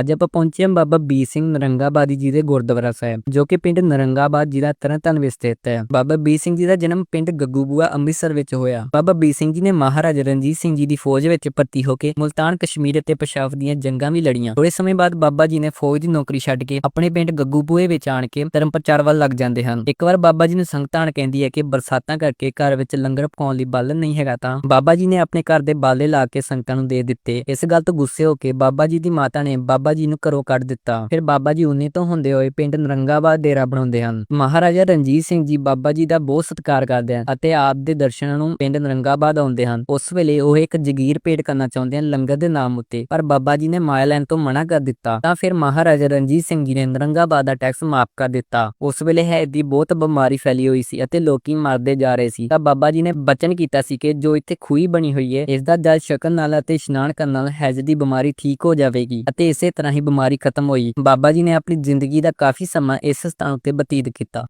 ਅੱਜ ਆਪਾਂ ਪਹੁੰਚੇ ਹਾਂ ਬਾਬਾ ਬੀਰ ਸਿੰਘ ਨਰੰਗਾਬਾਦੀ ਜੀ ਦੇ ਗੁਰਦੁਆਰਾ ਸਾਹਿਬ, ਜੋ ਕਿ ਪਿੰਡ ਨਰੰਗਾਬਾਦ ਜ਼ਿਲ੍ਹਾ ਤਰਨਤਾਰਨ ਵਿੱਚ ਸਥਿਤ ਹੈ। ਬਾਬਾ ਬੀਰ ਸਿੰਘ ਜੀ ਦਾ ਜਨਮ ਪਿੰਡ ਗੱਗੂਬੂਆ, ਅੰਮ੍ਰਿਤਸਰ ਵਿੱਚ ਹੋਇਆ। ਬਾਬਾ ਬੀਰ ਸਿੰਘ ਜੀ ਨੇ ਮਹਾਰਾਜਾ ਰਣਜੀਤ ਸਿੰਘ ਜੀ ਦੀ ਫੌਜ ਵਿੱਚ ਭਰਤੀ ਹੋ ਕੇ ਮੁਲਤਾਨ ਕਸ਼ਮੀਰ ਅਤੇ ਪਸ਼ਾਵਰ ਦੀਆਂ ਜੰਗਾਂ ਵੀ ਲੜੀਆਂ। ਥੋੜੇ ਸਮੇਂ ਬਾਅਦ ਬਾਬਾ ਜੀ ਨੇ ਫੌਜ ਦੀ ਨੌਕਰੀ ਛੱਡ ਕੇ ਆਪਣੇ ਪਿੰਡ ਗੱਗੂਬੂਏ ਵਿੱਚ ਆਣ ਕੇ ਧਰਮ ਪ੍ਰਚਾਰ ਵੱਲ ਲੱਗ ਜਾਂਦੇ ਹਨ। ਇੱਕ ਵਾਰ ਬਾਬਾ ਜੀ ਨੂੰ ਸੰਗਤਾਂ ਕਹਿੰਦੀ ਹੈ ਕਿ ਬਰਸਾਤਾਂ ਕਰਕੇ ਘਰ ਵਿੱਚ ਲੰਗਰ ਪਕਾਉਣ ਲਈ ਬਾਲਣ ਨਹੀਂ ਹੈਗਾ ਤਾਂ ਬਾਬਾ ਜੀ ਨੇ ਆਪਣੇ ਘਰ ਦੇ ਬਾਲੇ ਲਾ ਕੇ ਸੰਗਤਾਂ ਨੂੰ ਦੇ ਦਿੱਤੇ। ਇਸ ਗੱਲ ਤੋਂ ਗੁੱਸੇ ਹੋ ਕੇ ਬਾਬਾ ਜੀ ਦੀ ਮਾਤਾ ਨੇ ਬਾਬਾ ਬਾਬਾ ਜੀ ਨੂੰ ਘਰੋਂ ਕੱਢ ਦਿੱਤਾ। ਫਿਰ ਬਾਬਾ ਜੀ ਉਨੇ ਤੋਂ ਹੁੰਦੇ ਹੋਏ ਪਿੰਡ ਨਰੰਗਾਬਾਦ ਡੇਰਾ ਬਣਾਉਂਦੇ ਹਨ। ਮਹਾਰਾਜਾ ਰਣਜੀਤ ਸਿੰਘ ਜੀ ਬਾਬਾ ਜੀ ਦਾ ਬਹੁਤ ਸਤਿਕਾਰ ਕਰਦੇ ਹਨ ਅਤੇ ਆਪ ਦੇ ਦਰਸ਼ਨਾਂ ਨੂੰ ਪਿੰਡ ਨਰੰਗਾਬਾਦ ਆਉਂਦੇ ਹਨ। ਉਸ ਵੇਲੇ ਉਹ ਇੱਕ ਜਗੀਰ ਭੇਟ ਕਰਨਾ ਚਾਹੁੰਦੇ ਹਨ ਲੰਗਰ ਦੇ ਨਾਮ ਉੱਤੇ, ਪਰ ਬਾਬਾ ਜੀ ਨੇ ਮਾਇਆ ਲੈਣ ਤੋਂ ਮਨਾ ਕਰ ਦਿੱਤਾ। ਤਾਂ ਫਿਰ ਮਹਾਰਾਜਾ ਰਣਜੀਤ ਸਿੰਘ ਜੀ ਨੇ ਨਰੰਗਾਬਾਦ ਦਾ ਟੈਕਸ ਮਾਫ ਕਰ ਦਿੱਤਾ। ਉਸ ਵੇਲੇ ਹੈ ਦੀ ਬਹੁਤ ਬਿਮਾਰੀ ਫੈਲੀ ਹੋਈ ਸੀ ਅਤੇ ਲੋਕੀ ਮਰਦੇ ਜਾ ਰਹੇ ਸੀ। ਤਾਂ ਬਾਬਾ ਜੀ ਨੇ ਬਚਨ ਕੀਤਾ ਸੀ ਕਿ ਜੋ ਇੱਥੇ ਖੂਹੀ ਬਣੀ ਹੋਈ ਹੈ, ਇਸ ਦਾ ਜਲ ਛਕਣ ਨਾਲ ਅਤੇ ਇਸ਼ਨਾਨ ਕਰਨ ਨਾਲ ਹੈਜ ਦੀ ਬਿਮਾਰੀ ਠੀਕ ਹੋ ਜਾਵੇਗੀ ਅਤੇ ਇਸੇ ਤਰ੍ਹਾਂ ਹੀ ਬਿਮਾਰੀ ਖਤਮ ਹੋਈ। ਬਾਬਾ ਜੀ ਨੇ ਆਪਣੀ ਜ਼ਿੰਦਗੀ ਦਾ ਕਾਫੀ ਸਮਾਂ ਇਸ ਸਥਾਨ ਉੱਤੇ ਬਤੀਤ ਕੀਤਾ।